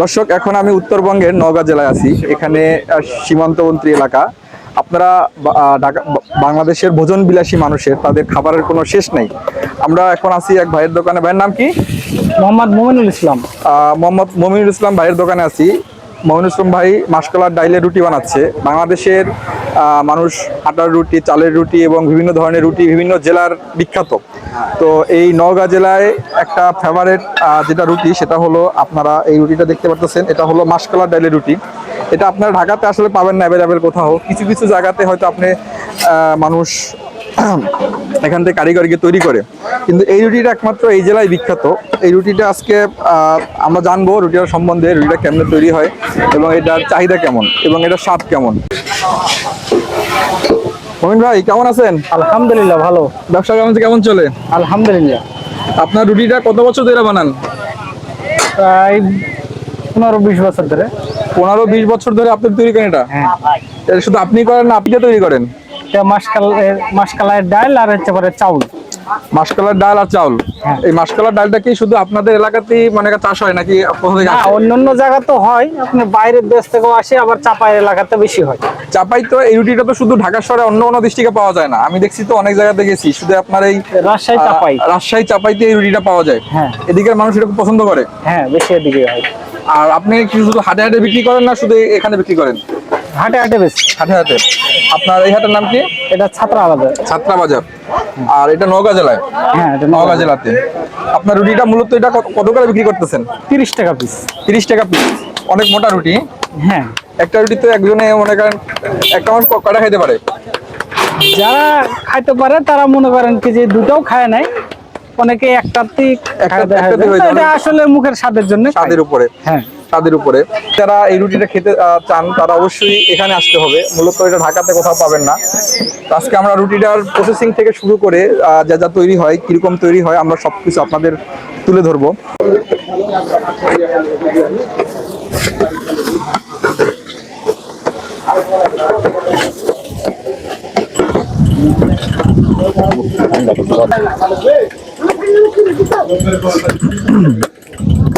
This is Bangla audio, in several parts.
দর্শক এখন আমি উত্তরবঙ্গের নওগাঁ জেলায় আছি। এখানে আহ, সীমান্তবর্তী এলাকা। আপনারা ঢাকা বাংলাদেশের ভোজন বিলাসী মানুষের তাদের খাবারের কোনো শেষ নেই। আমরা এখন আছি এক ভাইয়ের দোকানে। ভাইয়ের নাম কি? মোহাম্মদ মোমিনুল ইসলাম। মোহাম্মদ মমিনুল ইসলাম ভাইয়ের দোকানে আছি। মমিনুল ইসলাম ভাই মাসকলার ডাইলের রুটি বানাচ্ছে। বাংলাদেশের মানুষ আটার রুটি, চালের রুটি এবং বিভিন্ন ধরনের রুটি বিভিন্ন জেলার বিখ্যাত। তো এই নওগাঁ জেলায় একটা ফেভারেট যেটা রুটি, সেটা হলো আপনারা এই রুটিটা দেখতে পারতেছেন, এটা হলো মাসকলার ডাইলের রুটি। এটা আপনারা ঢাকাতে আসলে পাবেন না অ্যাভেলেবেল কোথাও। কিছু কিছু জায়গাতে হয়তো আপনি মানুষ এখান থেকে কারিগর গিয়ে তৈরি করে। কিন্তু এই রুটিটা একমাত্র এই জেলায় বিখ্যাত। এই রুটিটা আজকে আমরা জানব রুটিটার সম্বন্ধে রুটিটা কেমনে তৈরি হয় এবং এটার চাহিদা কেমন এবং এটার স্বাদ কেমন। মমিন ভাই কেমন আছেন? আলহামদুলিল্লাহ ভালো। ব্যবসা কেমন কেমন চলে? আলহামদুলিল্লাহ। আপনার রুটিটা কত বছর ধরে বানান? প্রায় পনেরো বিশ বছর ধরে। পনেরো বিশ বছর ধরে আপনি তৈরি করেন এটা? হ্যাঁ। এটা শুধু আপনি করেন না আপনি তৈরি করেন? মাসকাল মাসকালাইয়ের ডাল আর হচ্ছে পরে চাউল। মাসকলার ডাল আর চাউল? হ্যাঁ। এই মাসকলার ডালটা কি শুধু আপনাদের এলাকাতেই মানে চাষ হয় নাকি? অন্য অন্য জায়গা তো হয়। আপনি বাইরের দেশ থেকেও আসে আবার এলাকাতে বেশি হয়। চাপাই তো এই রুটিটা তো শুধু ঢাকা শহরে অন্য ডিস্ট্রিক্টে পাওয়া যায় না। আমি দেখছি তো অনেক জায়গাতে গেছি শুধু আপনার এই রাজশাহী চাপাই। রাজশাহী চাপাইতে এই রুটিটা পাওয়া যায়। হ্যাঁ। এদিকের মানুষ এটা পছন্দ করে। হ্যাঁ বেশি এদিকে হয়। আর আপনি কি শুধু হাটে হাটে বিক্রি করেন না শুধু এখানে বিক্রি করেন? হাটে হাটে বেশি। হাটে হাটে। আপনার এই হাটের নাম কি? এটা ছাত্রা আলাদা ছাত্রা বাজার। আর এটা নওগাঁ জেলায়? হ্যাঁ এটা নওগাঁ। জেলাতে। আপনার রুটিটা মূলত এটা কত- করে বিক্রি করতেছেন? তিরিশ টাকা পিস তিরিশ টাকা পিস অনেক মোটা রুটি। হ্যাঁ। একটা রুটি তো একজনে মনে করেন একটা মানুষ ক- কয়টা খাইতে পারে? যারা খাইতে পারে তারা মনে করেন কি যে দুটাও খায় নাই। অনেকে একটাতেই খায় এটা আসলে মুখের স্বাদের জন্য। স্বাদের উপরে। হ্যাঁ। স্বাদের উপরে। যারা এই রুটিটা খেতে চান, তারা অবশ্যই এখানে আসতে হবে। মূলত এটা ঢাকাতে কোথাও পাবেন না। আজকে আমরা রুটিটার প্রসেসিং থেকে শুরু করে যা যা তৈরি হয়, কীরকম তৈরি হয়, আমরা সবকিছু আপনাদের তুলে ধরবো।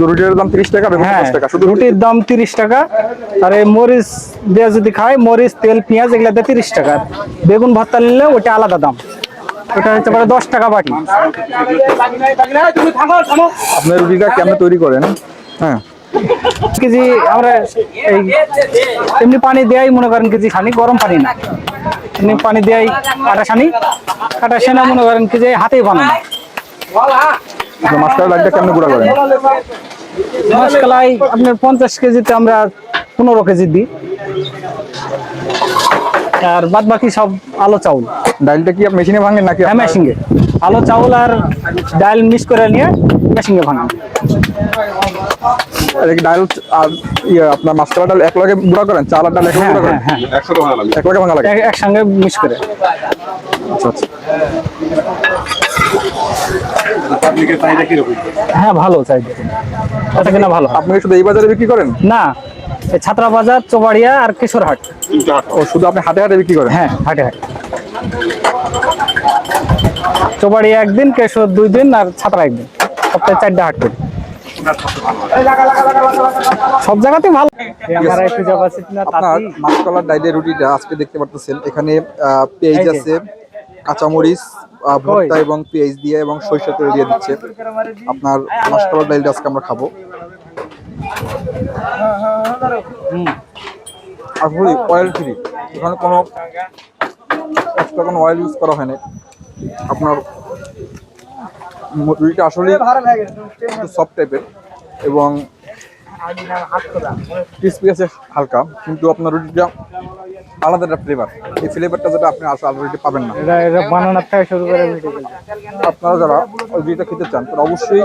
শুধু রুটির দাম তিরিশ টাকা বেগুন হ্যাঁ পঞ্চাশ টাকা শুধু রুটির দাম তিরিশ টাকা। আর এই মরিচ দিয়ে যদি খায় মরিচ তেল পেঁয়াজ এগুলা দিয়ে তিরিশ টাকা। বেগুন ভর্তা নিলে ওটা আলাদা দাম। ওটা হচ্ছে পরে দশ টাকা বাটি আপনার রুটিটা কেমন তৈরি করেন? হ্যাঁ। কেজি আমরা এই এমনি পানি দেয়াই মনে করেন কেজি খানি গরম পানি না। এমনি পানি দেয়াই কাটা ছানি কাটা সেনা মনে করেন কেজি হাতেই বানানো। কেমন গুঁড়া করেন? মাসকালাই আপনার পঞ্চাশ কেজিতে আমরা পনেরো কেজি দিই। আর বাদ বাকি সব আলো চাউল। ডালটা কি মেশিনে ভাঙেন নাকি হ্যাঁ মেশিংয়ে আলো চাউল আর ডাল মিক্স করে নিয়ে মেশিংয়ে ভাঙা এটা কি ডাল আর ইয়ে আপনার মাস্টার ডাল এক লগে গুঁড়া করেন? চাল আর ডাল এক লগে হ্যাঁ গুঁড়া করেন? হ্যাঁ হ্যাঁ। এক লগে ভাঙা লাগে। একসঙ্গে মিক্স করে। আচ্ছা আচ্ছা। হ্যাঁ ভালো চাই এটা কিনা ভালো? আপনি শুধু এই বাজারে বিক্রি করেন? না এই ছাত্রা বাজার চোবাড়িয়া আর কিশোরহাট। ও শুধু আপনি হাটে হাটে বিক্রি করেন? হ্যাঁ হাটে হাটে চোবাড়িয়া একদিন কেশর দুই দিন আর ছাত্রা একদিন। সপ্তাহে চারটা হাট করি। সব জায়গাতে ভালো। আমার একটু যাবা না আপনার রুটিটা আজকে দেখতে পারতেছেন। এখানে পেঁয়াজ আছে কাঁচামরিচ ভর্তা এবং পেঁয়াজ দিয়ে এবং সরিষা তেল দিয়ে দিচ্ছে। আপনার মাসকলার ডাইলটা আজকে আমরা খাব। আসলে অয়েল ফ্রি এখানে কোনো এক্সট্রা কোনো অয়েল ইউজ করা হয়নি। আপনার ম- রুটিটা আসলে একটু সফট টাইপের এবং ক্রিসপি আছে হালকা কিন্তু আপনার রুটিটা আলাদা একটা ফ্লেভার এই ফ্লেভারটা যেটা আপনি আসলে রুটি পাবেন না। এটা এটা বানানোর থেকে শুরু করে আপনারা যারা ওই খেতে চান তারা অবশ্যই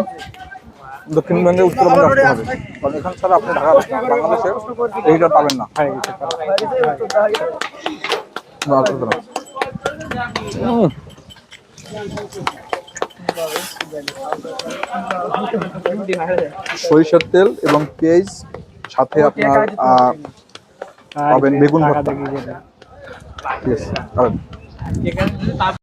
দক্ষিণবঙ্গে উত্তরবঙ্গে আসতে হবে। কারণ এখান ছাড়া আপনি ঢাকা বাংলাদেশে এইটা পাবেন না। হ্যাঁ। সরিষার তেল এবং পেঁয়াজ সাথে আপনার আহ, পাবেন বেগুন ভর্তা। দেখি